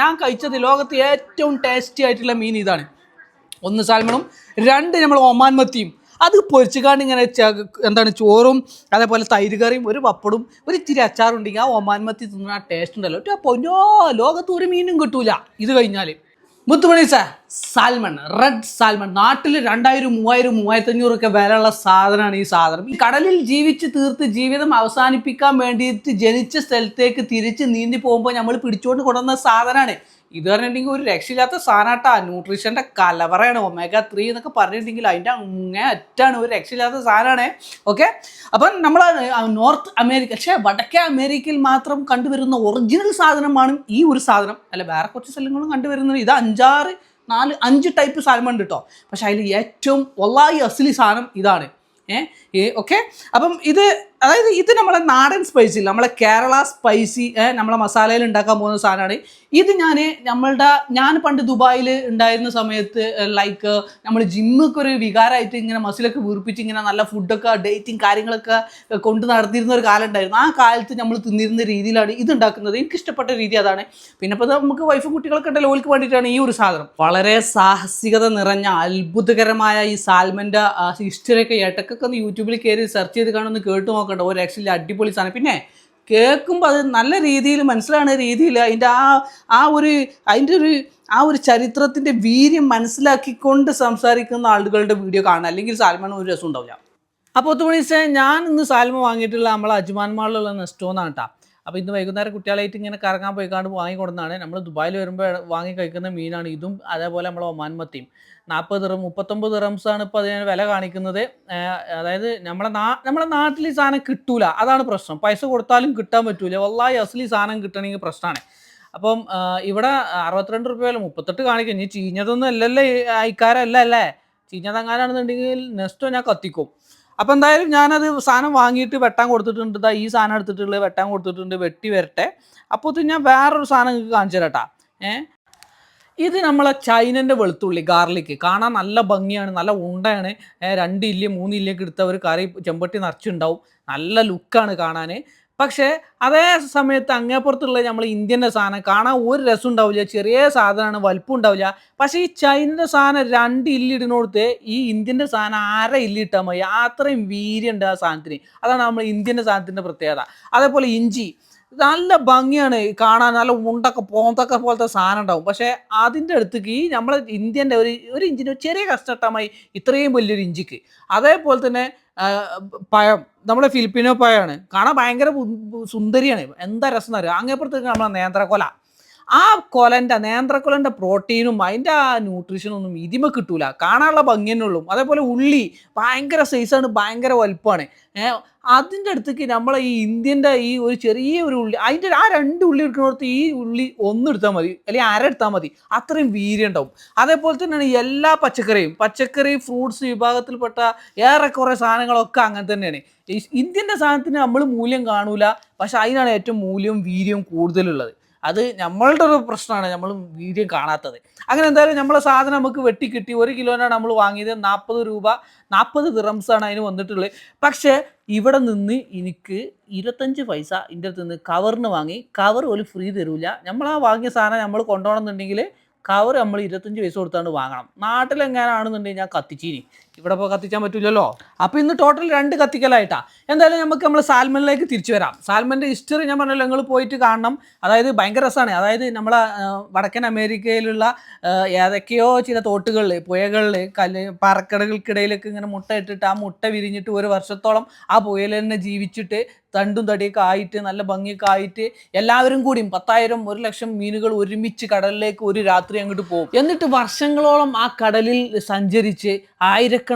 ഞാൻ കഴിച്ചത് ലോകത്ത് ഏറ്റവും ടേസ്റ്റി ആയിട്ടുള്ള മീൻ ഇതാണ്. ഒന്ന് സാൽമണും രണ്ട് നമ്മൾ ഒമാൻ മത്തിയും. അത് പൊരിച്ചുകാണ്ട് ഇങ്ങനെ എന്താണ് ചോറും അതേപോലെ തൈര് കറിയും ഒരു പപ്പടും ഒരു ഇത്തിരി അച്ചാറുണ്ടെങ്കിൽ ആ ഒമാൻ മത്തി തിന്നുന്ന ആ ടേസ്റ്റ് ഉണ്ടല്ലോ. പൊന്നോ ലോകത്ത് ഒരു മീനും കിട്ടൂല. ഇത് കഴിഞ്ഞാൽ മുത്തുമണി സാർ സാൽമൺ റെഡ് സാൽമൺ നാട്ടിൽ രണ്ടായിരം മൂവായിരം മൂവായിരത്തി അഞ്ഞൂറൊക്കെ വിലയുള്ള സാധനമാണ് ഈ സാധനം. ഈ കടലിൽ ജീവിച്ച് തീർത്ത് ജീവിതം അവസാനിപ്പിക്കാൻ വേണ്ടിയിട്ട് ജനിച്ച സ്ഥലത്തേക്ക് തിരിച്ച് നീന്തി പോകുമ്പോൾ നമ്മൾ പിടിച്ചുകൊണ്ട് കൊണ്ടുവന്ന സാധനമാണ്. ഇത് പറഞ്ഞിട്ടുണ്ടെങ്കിൽ ഒരു രക്ഷയില്ലാത്ത സാധനമാട്ടാ ന്യൂട്രീഷന്റെ കലവറയാണ് ഒമേഗ ത്രീ എന്നൊക്കെ പറഞ്ഞിട്ടുണ്ടെങ്കിൽ അതിന്റെ അങ്ങേ അറ്റാണ് ഒരു രക്ഷയില്ലാത്ത സാധനമാണ്. ഓക്കെ അപ്പം നമ്മൾ നോർത്ത് അമേരിക്ക പക്ഷേ വടക്കേ അമേരിക്കയിൽ മാത്രം കണ്ടുവരുന്ന ഒറിജിനൽ സാധനമാണ് ഈ ഒരു സാധനം. അല്ല വേറെ കുറച്ച് സ്ഥലങ്ങളും കണ്ടുവരുന്നത് ഇത് അഞ്ചാറ് നാല് അഞ്ച് ടൈപ്പ് സാധനം ഉണ്ട് കേട്ടോ പക്ഷേ അതിൽ ഏറ്റവും ഒള്ളായി അസലി സാധനം ഇതാണ്. ഏ ഓക്കെ അപ്പം ഇത് അതായത് ഇത് നമ്മളെ നാടൻ സ്പൈസി നമ്മളെ കേരള സ്പൈസി നമ്മളെ മസാലയിൽ ഉണ്ടാക്കാൻ പോകുന്ന സാധനമാണ്. ഇത് ഞാൻ നമ്മളുടെ ഞാൻ പണ്ട് ദുബായിൽ ഉണ്ടായിരുന്ന സമയത്ത് ലൈക്ക് നമ്മൾ ജിമ്മൊക്കെ ഒരു വികാരമായിട്ട് ഇങ്ങനെ മസിലൊക്കെ വീർപ്പിച്ച് ഇങ്ങനെ നല്ല ഫുഡൊക്കെ ഡേറ്റിങ് കാര്യങ്ങളൊക്കെ കൊണ്ട് നടത്തിയിരുന്ന ഒരു കാലം ഉണ്ടായിരുന്നു. ആ കാലത്ത് നമ്മൾ തിന്നിരുന്ന രീതിയിലാണ് ഇത് ഉണ്ടാക്കുന്നത്. എനിക്ക് ഇഷ്ടപ്പെട്ട രീതി അതാണ്. പിന്നെ ഇപ്പോൾ നമുക്ക് വൈഫും കുട്ടികളൊക്കെ ഉണ്ടല്ലോ ഓൾക്ക് വേണ്ടിയിട്ടാണ് ഈ ഒരു സാധനം. വളരെ സാഹസികത നിറഞ്ഞ അത്ഭുതകരമായ ഈ സാൽമന്റെ ഹിസ്റ്ററിയൊക്കെ ഇടക്കൊക്കെ ഒന്ന് യൂട്യൂബിൽ കയറി സെർച്ച് ചെയ്ത് കാണുമെന്ന് കേട്ട് നോക്കണ്ട. ഒരു രക്ഷയില്ല അടിപൊളി സാധനം. പിന്നെ കേൾക്കുമ്പോൾ അത് നല്ല രീതിയിൽ മനസ്സിലാവുന്ന രീതിയിൽ അതിന്റെ ആ ആ ഒരു അതിന്റെ ഒരു ആ ഒരു ചരിത്രത്തിന്റെ വീര്യം മനസ്സിലാക്കിക്കൊണ്ട് സംസാരിക്കുന്ന ആളുകളുടെ വീഡിയോ കാണാം. അല്ലെങ്കിൽ സാൽമാൻ ഒരു രസം ഉണ്ടാവില്ല. അപ്പോൾ തുണീസേ ഞാൻ ഇന്ന് സാൽമ വാങ്ങിയിട്ടുള്ള നമ്മളെ അജ്മാൻ മാളിലുള്ള നെസ്റ്റോന്നാണ് കേട്ടോ. അപ്പോൾ ഇന്ന് വൈകുന്നേരം കുട്ടികളായിട്ട് ഇങ്ങനെ കറങ്ങാൻ പോയി പോയിക്കാണ്ട് വാങ്ങിക്കൊടുന്നതാണ്. നമ്മൾ ദുബായിൽ വരുമ്പോൾ വാങ്ങി കഴിക്കുന്ന മീനാണ്. ഇതും അതേപോലെ നമ്മൾ ഒമാൻ മത്തിയും. നാൽപ്പത് ദിറം മുപ്പത്തൊമ്പത് ദിറംസാണ് ഇപ്പോൾ അതിന് വില കാണിക്കുന്നത്. അതായത് നമ്മളെ നാ നമ്മളെ നാട്ടിൽ ഈ സാധനം കിട്ടൂല. അതാണ് പ്രശ്നം. പൈസ കൊടുത്താലും കിട്ടാൻ പറ്റൂല. വല്ലായി അസലി സാധനം കിട്ടണമെങ്കിൽ പ്രശ്നമാണ് അപ്പം ഇവിടെ അറുപത്തിരണ്ട് റുപ്യ വില മുപ്പത്തെട്ട് കാണിക്കും. ഇനി ചീഞ്ഞതൊന്നും അല്ലല്ലേ അയക്കാരല്ല അല്ലേ ചീഞ്ഞതങ്ങാനാണെന്നുണ്ടെങ്കിൽ നെക്സ്റ്റ് ഞാൻ കത്തിക്കും. അപ്പം എന്തായാലും ഞാനത് സാധനം വാങ്ങിയിട്ട് വെട്ടാൻ കൊടുത്തിട്ടുണ്ട്. ഈ സാധനം എടുത്തിട്ടുള്ളത് വെട്ടാൻ കൊടുത്തിട്ടുണ്ട്. വെട്ടി വരട്ടെ. അപ്പോൾ ഞാൻ വേറൊരു സാധനം നിങ്ങൾക്ക് കാണിച്ചു തരട്ടാ ഏഹ് ഇത് നമ്മളെ ചൈനന്റെ വെളുത്തുള്ളി ഗാർലിക്ക് കാണാൻ നല്ല ഭംഗിയാണ് നല്ല ഉണ്ടയാണ്. രണ്ട് ഇല്ല മൂന്ന് ഇല്ലൊക്കെ എടുത്ത ഒരു കറി ചെമ്പട്ടി നിറച്ചുണ്ടാവും. നല്ല ലുക്കാണ് കാണാൻ പക്ഷേ അതേ സമയത്ത് അങ്ങേപ്പുറത്തുള്ള നമ്മൾ ഇന്ത്യന്റെ സാധനം കാണാൻ ഒരു രസം ഉണ്ടാവില്ല ചെറിയ സാധനമാണ് വലിപ്പം ഉണ്ടാവില്ല. പക്ഷേ ഈ ചൈനന്റെ സാധനം രണ്ട് ഇല്ലിടുന്നോടത്ത് ഈ ഇന്ത്യന്റെ സാധനം അര ഇല്ലിട്ടാൽ മതി. അത്രയും വീര്യമുണ്ട് ആ സാധനത്തിന്. അതാണ് നമ്മൾ ഇന്ത്യന്റെ സാധനത്തിന്റെ പ്രത്യേകത. അതേപോലെ ഇഞ്ചി. നല്ല ഭംഗിയാണ് കാണാൻ നല്ല ഉണ്ടൊക്കെ പോന്തൊക്കെ പോലത്തെ സാധനം ഉണ്ടാവും പക്ഷേ അതിന്റെ അടുത്തേക്ക് ഈ നമ്മളെ ഇന്ത്യന്റെ ഒരു ഒരു ഇഞ്ചിന് ഒരു ചെറിയ കഷ്ടമായി ഇത്രയും വലിയൊരു ഇഞ്ചിക്ക്. അതേപോലെ തന്നെ പഴം നമ്മുടെ ഫിലിപ്പിനോ പഴമാണ്. കാണാൻ ഭയങ്കര സുന്ദരിയാണ്. എന്താ രസം എന്നറിയാം അങ്ങേപ്പുറത്തേക്ക് നമ്മളെ നേന്ത്രക്കൊല. ആ കൊലന്റെ നേന്ത്രക്കൊലന്റെ പ്രോട്ടീനും അതിന്റെ ആ ന്യൂട്രീഷനും ഒന്നും ഇതിമ കിട്ടൂല. കാണാനുള്ള ഭംഗി തന്നെ അതേപോലെ ഉള്ളി ഭയങ്കര സൈസാണ് ഭയങ്കര വലുപ്പമാണ് അതിന്റെ അടുത്തേക്ക് നമ്മളെ ഈ ഇന്ത്യന്റെ ഈ ഒരു ചെറിയ ഒരു ഉള്ളി അതിന്റെ ആ രണ്ട് ഉള്ളി എടുക്കുന്നിടത്ത് ഈ ഉള്ളി ഒന്ന് എടുത്താൽ മതി അല്ലെങ്കിൽ അര എടുത്താൽ മതി അത്രയും വീര്യം ഉണ്ടാവും. അതേപോലെ തന്നെയാണ് എല്ലാ പച്ചക്കറിയും പച്ചക്കറി ഫ്രൂട്ട്സ് വിഭാഗത്തിൽപ്പെട്ട ഏറെക്കുറെ സാധനങ്ങളൊക്കെ അങ്ങനെ തന്നെയാണ്. ഇന്ത്യന്റെ സാധനത്തിന് നമ്മൾ മൂല്യം കാണൂല പക്ഷെ അതിനാണ് ഏറ്റവും മൂല്യവും വീര്യവും കൂടുതലുള്ളത്. അത് നമ്മളുടെ ഒരു പ്രശ്നമാണ് നമ്മൾ വീര്യം കാണാത്തത്. അങ്ങനെ എന്തായാലും നമ്മളെ സാധനം നമുക്ക് വെട്ടി കിട്ടി. ഒരു കിലോനാണ് നമ്മൾ വാങ്ങിയത്. നാൽപ്പത് രൂപ നാൽപ്പത് ദിറംസാണ് അതിന് വന്നിട്ടുള്ളത്. പക്ഷേ ഇവിടെ നിന്ന് എനിക്ക് ഇരുപത്തഞ്ച് പൈസ ഇതിന്റെ അടുത്ത് നിന്ന് കവറിന് വാങ്ങി. കവർ ഒരു ഫ്രീ തരൂല. നമ്മൾ ആ വാങ്ങിയ സാധനം നമ്മൾ കൊണ്ടുപോകണമെന്നുണ്ടെങ്കിൽ കവർ നമ്മൾ ഇരുപത്തഞ്ച് പൈസ കൊടുത്താണ്ട് വാങ്ങണം. നാട്ടിലെങ്ങാനാണെന്നുണ്ടെങ്കിൽ ഞാൻ കത്തിച്ചീനി. ഇവിടെ ഇപ്പോൾ കത്തിക്കാൻ പറ്റില്ലല്ലോ അപ്പോൾ ഇന്ന് ടോട്ടൽ രണ്ട് കത്തിക്കലായിട്ടാ. എന്തായാലും നമുക്ക് നമ്മൾ സാൽമനിലേക്ക് തിരിച്ചു വരാം. സാൽമന്റെ ഹിസ്റ്ററി ഞാൻ പറഞ്ഞല്ലോ നിങ്ങൾ പോയിട്ട് കാണണം. അതായത് ഭയങ്കര രസമാണ് അതായത് നമ്മളെ വടക്കൻ അമേരിക്കയിലുള്ള ഏതൊക്കെയോ ചില തോട്ടുകളിൽ പുഴകളിൽ കല്ല് പാറക്കടകൾക്കിടയിലൊക്കെ ഇങ്ങനെ മുട്ട ഇട്ടിട്ട് ആ മുട്ട വിരിഞ്ഞിട്ട് ഒരു വർഷത്തോളം ആ പുഴയിൽ തന്നെ ജീവിച്ചിട്ട് തണ്ടും തടിയൊക്കെ ആയിട്ട് നല്ല ഭംഗിയൊക്കെ ആയിട്ട് എല്ലാവരും കൂടിയും പത്തായിരം ഒരു ലക്ഷം മീനുകൾ ഒരുമിച്ച് കടലിലേക്ക് ഒരു രാത്രി അങ്ങോട്ട് പോകും. എന്നിട്ട് വർഷങ്ങളോളം ആ കടലിൽ സഞ്ചരിച്ച് ആയിരക്കണക്കിന്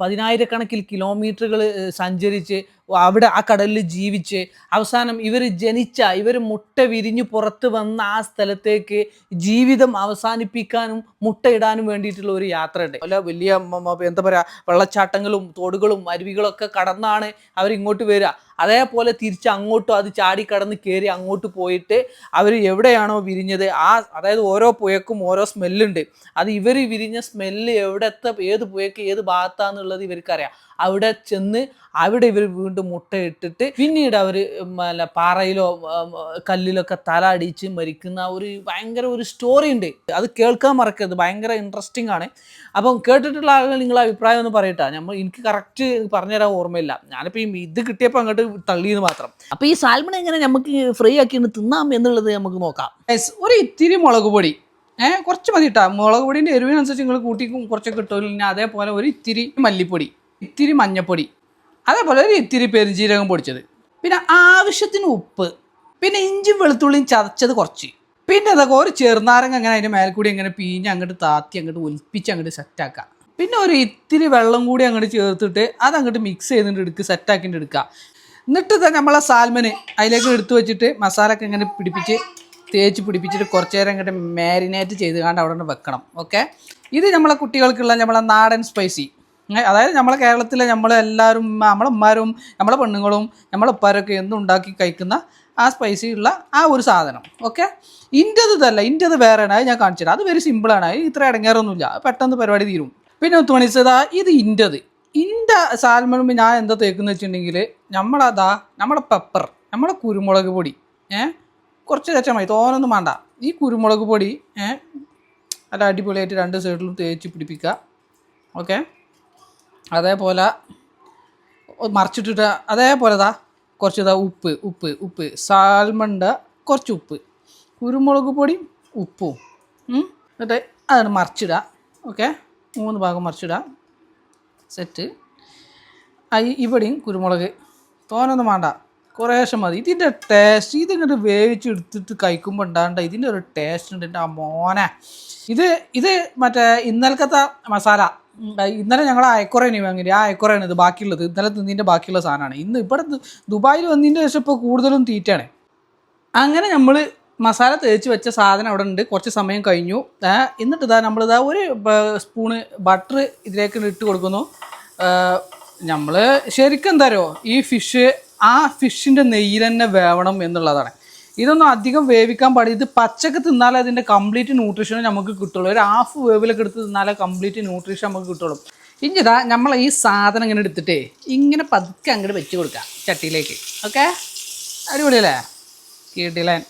പതിനായിരക്കണക്കിന് കിലോമീറ്ററുകൾ സഞ്ചരിച്ച് അവിടെ ആ കടലിൽ ജീവിച്ച് അവസാനം ഇവർ ജനിച്ച ഇവർ മുട്ട വിരിഞ്ഞ് പുറത്ത് വന്ന ആ സ്ഥലത്തേക്ക് ജീവിതം അവസാനിപ്പിക്കാനും മുട്ടയിടാനും വേണ്ടിയിട്ടുള്ള ഒരു യാത്രയുണ്ട്. അല്ല വലിയ എന്താ പറയുക വെള്ളച്ചാട്ടങ്ങളും തോടുകളും അരുവികളൊക്കെ കടന്നാണ് അവരിങ്ങോട്ട് വരിക. അതേപോലെ തിരിച്ച് അങ്ങോട്ടും അത് ചാടി കടന്ന് കയറി അങ്ങോട്ട് പോയിട്ട് അവർ എവിടെയാണോ വിരിഞ്ഞത് ആ അതായത് ഓരോ പുഴക്കും ഓരോ സ്മെല്ലുണ്ട്. അത് ഇവർ വിരിഞ്ഞ സ്മെല്ല് എവിടത്തെ ഏത് പുഴയ്ക്ക് ഏത് ഭാഗത്താന്നുള്ളത് ഇവർക്കറിയാം. അവിടെ ചെന്ന് അവിടെ ഇവർ വീണ്ടും മുട്ടയിട്ടിട്ട് മുട്ട ഇട്ടിട്ട് പിന്നീട് അവർ പാറയിലോ കല്ലിലൊക്കെ തല അടിച്ച് മരിക്കുന്ന ഒരു ഭയങ്കര ഒരു സ്റ്റോറി ഉണ്ട്. അത് കേൾക്കാൻ മറക്കരുത്. ഭയങ്കര ഇൻട്രസ്റ്റിംഗ് ആണ്. അപ്പം കേട്ടിട്ടുള്ള ആളുകൾ നിങ്ങളെ അഭിപ്രായം ഒന്ന് പറയട്ടെ. നമ്മൾ എനിക്ക് കറക്റ്റ് പറഞ്ഞുതരാൻ ഓർമ്മയില്ല. ഞാനിപ്പോൾ ഈ ഇത് കിട്ടിയപ്പോൾ അങ്ങോട്ട് തള്ളിയെന്ന് മാത്രം. അപ്പോൾ ഈ സാൽമൺ എങ്ങനെ നമുക്ക് ഫ്രീ ആക്കി തിന്നാം എന്നുള്ളത് നമുക്ക് നോക്കാം. ഒരു ഇത്തിരി മുളക് പൊടി. ഏഹ് കുറച്ച് മതി കേട്ടോ മുളക് പൊടിന്റെ എരിവിനനുസരിച്ച് നിങ്ങൾ കൂട്ടി കുറച്ചൊക്കെ കിട്ടുമല്ലോ പിന്നെ അതേപോലെ ഒരു ഇത്തിരി മല്ലിപ്പൊടി ഇത്തിരി മഞ്ഞപ്പൊടി. അതേപോലെ ഒരു ഇത്തിരി പെരുംജീരകം പൊടിച്ചത്. പിന്നെ ആവശ്യത്തിന് ഉപ്പ്. പിന്നെ ഇഞ്ചും വെളുത്തുള്ളിയും ചതച്ചത് കുറച്ച്. പിന്നെ അതൊക്കെ ഒരു ചെറുനാരങ്ങ അങ്ങനെ അതിന്റെ മേലെ കൂടി അങ്ങനെ പീഞ്ഞ് അങ്ങോട്ട് താത്തി അങ്ങോട്ട് ഒലിപ്പിച്ച് അങ്ങോട്ട് സെറ്റാക്കുക പിന്നെ ഒരു ഇത്തിരി വെള്ളം കൂടി അങ്ങോട്ട് ചേർത്തിട്ട് അത് അങ്ങോട്ട് മിക്സ് ചെയ്തിട്ട് എടുക്കുക സെറ്റാക്കിയിട്ട് എടുക്കുക എന്നിട്ട് തന്നെ നമ്മളെ സാൽമന് അതിലേക്ക് എടുത്തു വെച്ചിട്ട് മസാല ഒക്കെ ഇങ്ങനെ പിടിപ്പിച്ച് തേച്ച് പിടിപ്പിച്ചിട്ട് കുറച്ച് നേരം ഇങ്ങോട്ട് മാരിനേറ്റ് ചെയ്ത് കണ്ട് അവിടെ വെക്കണം. ഓക്കെ ഇത് നമ്മളെ കുട്ടികൾക്കുള്ള നമ്മളെ നാടൻ സ്പൈസി അതായത് നമ്മളെ കേരളത്തിലെ നമ്മളെല്ലാവരും നമ്മളെ ഉമ്മാരും നമ്മളെ പെണ്ണുങ്ങളും നമ്മളെ ഉപ്പാരൊക്കെ എന്നും ഉണ്ടാക്കി കഴിക്കുന്ന ആ സ്പൈസി ഉള്ള ആ ഒരു സാധനം ഓക്കെ ഇന്റെത് ഇതല്ല ഇന്റെത് വേറെയാണ് അത് ഞാൻ കാണിച്ചു തരാം. അത് വെരി സിമ്പിളാണ് അത് ഇത്ര ഇടങ്ങേറൊന്നുമില്ല അത് പെട്ടെന്ന് പരിപാടി തീരും. പിന്നെ ഒത്തുമണിച്ചതാ ഇത് ഇന്റെത് ഇന്റെ സാൽമൺ ഞാൻ എന്താ തേക്കുന്നത് വെച്ചിട്ടുണ്ടെങ്കിൽ നമ്മളതാ നമ്മളെ പെപ്പർ നമ്മളെ കുരുമുളക് പൊടി ഏ? കുറച്ച് തേച്ചാൽ മതി തോനൊന്നും വേണ്ട. ഈ കുരുമുളക് പൊടി ഏ? നല്ല അടിപൊളിയായിട്ട് രണ്ട് സൈഡിലും തേച്ച് പിടിപ്പിക്കുക ഓക്കെ അതേപോലെ മറിച്ചിട്ടിട്ട് അതേപോലെ ദാ കുറച്ച് ഇതാ ഉപ്പ് ഉപ്പ് ഉപ്പ്. സാൽമണ്ട കുറച്ച് ഉപ്പ് കുരുമുളക് പൊടിയും ഉപ്പും. എന്നിട്ട് അതാണ് മറിച്ചിടുക. ഓക്കെ? മൂന്ന് ഭാഗം മറിച്ചിടുക. സെറ്റ്. ഇവിടെയും കുരുമുളക്. തോനൊന്നും വേണ്ട. കുറേശ്ശെ മതി. ഇതിന്റെ ടേസ്റ്റ് ഇതിങ്ങോട്ട് വേവിച്ചെടുത്തിട്ട് കഴിക്കുമ്പോൾ ഉണ്ടാകേണ്ട ഇതിന്റെ ഒരു ടേസ്റ്റ് ഉണ്ട് എന്റെ ആ മോനെ. ഇത് ഇത് മറ്റേ ഇന്നലക്കത്തെ മസാല. ഇന്നലെ ഞങ്ങൾ അയക്കുറേനെ വാങ്ങി ആ അയക്കുറയാണ് ഇത് ബാക്കിയുള്ളത്. ഇന്നലെ തിന്നിന്റെ ബാക്കിയുള്ള സാധനമാണ് ഇന്ന് ഇവിടെ ദുബായിൽ വന്നതിന്റെ ശേഷം ഇപ്പോൾ കൂടുതലും തീറ്റാണ് അങ്ങനെ നമ്മൾ മസാല തേച്ച് വെച്ച സാധനം അവിടെ ഉണ്ട് കുറച്ച് സമയം കഴിഞ്ഞു. എന്നിട്ട് ഇതാ നമ്മളിതാ ഒരു സ്പൂണ് ബട്ടർ ഇതിലേക്ക് ഇട്ട് കൊടുക്കുന്നു. നമ്മൾ ശരിക്കും എന്താരോ ഈ ഫിഷ് ആ ഫിഷിന്റെ നെയ്യിൽ തന്നെ വേവണം എന്നുള്ളതാണ്. ഇതൊന്നും അധികം വേവിക്കാൻ പാടില്ല. ഇത് പച്ചക്ക് തിന്നാലേ അതിന്റെ കംപ്ലീറ്റ് ന്യൂട്രീഷൻ നമുക്ക് കിട്ടുള്ളൂ. ഒരു ഹാഫ് വേവിലൊക്കെ എടുത്ത് തിന്നാലേ കംപ്ലീറ്റ് ന്യൂട്രീഷൻ നമുക്ക് കിട്ടുള്ളൂ. ഇനിതാ നമ്മൾ ഈ സാധനം ഇങ്ങനെ എടുത്തിട്ടേ ഇങ്ങനെ പതുക്കെ അങ്ങോട്ട് വെച്ച് കൊടുക്കാം ചട്ടിയിലേക്ക്. ഓക്കെ? അടിപൊളിയല്ലേ? കീട്ടിലാൻ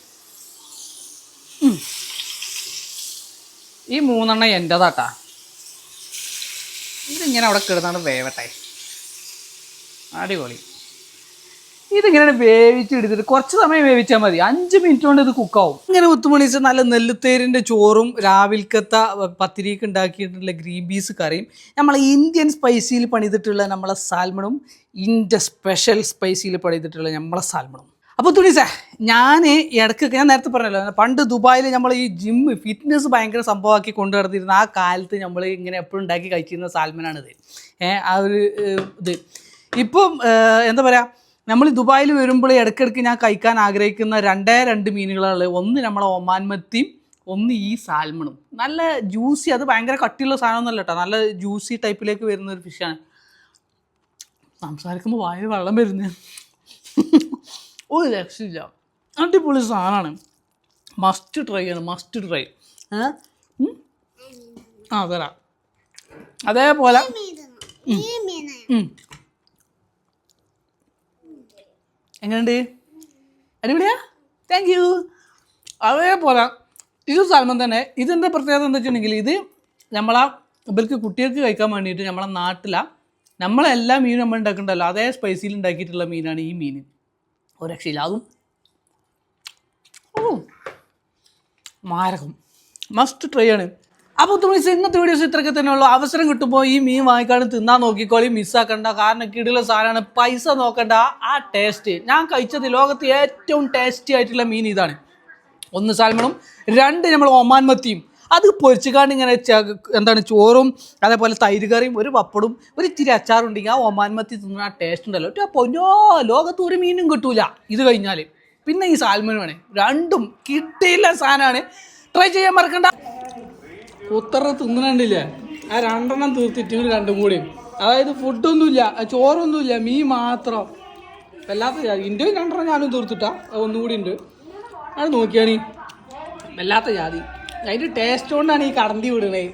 ഈ മൂന്നെണ്ണം എന്റെതാട്ടാ ഇതിങ്ങനെ അവിടെ കിടന്നാണ് വേവട്ടെ. അടിപൊളി. ഇതിങ്ങനെ വേവിച്ചെടുത്തിട്ട് കുറച്ച് സമയം വേവിച്ചാൽ മതി. അഞ്ച് മിനിറ്റ് കൊണ്ട് ഇത് കുക്കാവും ഇങ്ങനെ ഉത്തുമണിച്ച് നല്ല നെല്ലുത്തേരിന്റെ ചോറും രാവിലക്കത്തെ പത്തിരിക്ക് ഉണ്ടാക്കിയിട്ടുള്ള ഗ്രീൻ പീസ് കറിയും നമ്മളെ ഇന്ത്യൻ സ്പൈസിയിൽ പണിതിട്ടുള്ള നമ്മളെ സാൽമണും ഇന്ത്യ സ്പെഷ്യൽ സ്പൈസിയിൽ പണിതിട്ടുള്ള നമ്മളെ സാൽമണും. അപ്പോൾ തുണീസേ ഞാൻ ഇടയ്ക്ക് ഞാൻ നേരത്തെ പറഞ്ഞല്ലോ പണ്ട് ദുബായിൽ നമ്മൾ ഈ ജിം ഫിറ്റ്നസ് ഭയങ്കര സംഭവമാക്കി കൊണ്ടു നടന്നിരുന്ന ആ കാലത്ത് നമ്മൾ ഇങ്ങനെ എപ്പോഴും ഉണ്ടാക്കി കഴിച്ചിരുന്ന സാൽമനാണിത്. ഏഹ് ആ ഒരു ഇത്. ഇപ്പം എന്താ പറയുക നമ്മൾ ദുബായിൽ വരുമ്പോൾ ഇടയ്ക്കിടയ്ക്ക് ഞാൻ കഴിക്കാൻ ആഗ്രഹിക്കുന്ന രണ്ടേ രണ്ട് മീനുകളാണ്. ഒന്ന് നമ്മളെ ഒമാൻ മത്തിയും ഒന്ന് ഈ സാൽമണും. നല്ല ജ്യൂസി അത് ഭയങ്കര കട്ടിയുള്ള സാധനമൊന്നുമല്ല കേട്ടോ. നല്ല ജ്യൂസി ടൈപ്പിലേക്ക് വരുന്ന ഒരു ഫിഷാണ് സംസാരിക്കുമ്പോൾ വായു വെള്ളം വരുന്നത് ഒരു രക്ഷയില്ല. അടിപൊളി സാധനമാണ്. മസ്റ്റ് ട്രൈ ആണ് മസ്റ്റ് ട്രൈ? ആ തരാം. അതേപോലെ എങ്ങനെയുണ്ട്? അടിപൊളിയാ? താങ്ക് യു അതേപോലെ ഇത് സാൽമൺ തന്നെ ഇതിന്റെ പ്രത്യേകത എന്താ വെച്ചിട്ടുണ്ടെങ്കിൽ ഇത് നമ്മളാ ഇവർക്ക് കുട്ടികൾക്ക് കഴിക്കാൻ വേണ്ടിയിട്ട് നമ്മളെ നാട്ടിലാ നമ്മളെല്ലാ മീനും നമ്മൾ ഉണ്ടാക്കണ്ടല്ലോ. അതേ സ്പൈസിയിൽ ഉണ്ടാക്കിയിട്ടുള്ള മീനാണ് ഈ മീൻ. ഒരു രക്ഷയില്ല. അതും ഓ മാരകം. മസ്റ്റ് ട്രൈ ആണ്. അപ്പോൾ തുണിസ് ഇന്നത്തെ വീഡിയോസ് ഇത്രയൊക്കെ തന്നെ ഉള്ളൂ. അവസരം കിട്ടുമ്പോൾ ഈ മീൻ വാങ്ങിക്കാണ്ട് തിന്നാൻ നോക്കിക്കോളി മിസ്സാക്കണ്ട കാരണം കിടില സാധനമാണ്. പൈസ നോക്കണ്ട. ആ ടേസ്റ്റ് ഞാൻ കഴിച്ചത് ലോകത്ത് ഏറ്റവും ടേസ്റ്റി ആയിട്ടുള്ള മീൻ ഇതാണ്. ഒന്ന് സാൽമണും രണ്ട് നമ്മൾ ഒമാൻ മത്തിയും. അത് പൊരിച്ചുകാണ്ട് ഇങ്ങനെ എന്താണ് ചോറും അതേപോലെ തൈര് കറിയും ഒരു പപ്പടും ഒരു ഇത്തിരി അച്ചാറുണ്ടെങ്കിൽ ആ ഒമാൻ മത്തി തിന്നുന്ന ആ ടേസ്റ്റ് ഉണ്ടല്ലോ. ഒറ്റ പൊന്നോ ലോകത്ത് ഒരു മീനും കിട്ടൂല. ഇത് കഴിഞ്ഞാൽ പിന്നെ ഈ സാൽമനുമാണ് രണ്ടും കിട്ടിയില്ല സാധനമാണ്. ട്രൈ ചെയ്യാൻ മറക്കണ്ട. ഉത്തറ തിന്നണ്ടില്ല ആ രണ്ടെണ്ണം തീർത്തിട്ട് ഇങ്ങട് രണ്ടും കൂടി. അതായത് ഫുഡൊന്നുമില്ല ചോറൊന്നുമില്ല മീൻ മാത്രം. വല്ലാത്ത ഇന്ത്യയും രണ്ടെണ്ണം ഞാനും തീർത്തിട്ടാ ഒന്നുകൂടി ഉണ്ട് അത് നോക്കിയാണീ വല്ലാത്ത ജാതി. അതിന്റെ ടേസ്റ്റ് കൊണ്ടാണ് ഈ കടന്തി വിടണേ.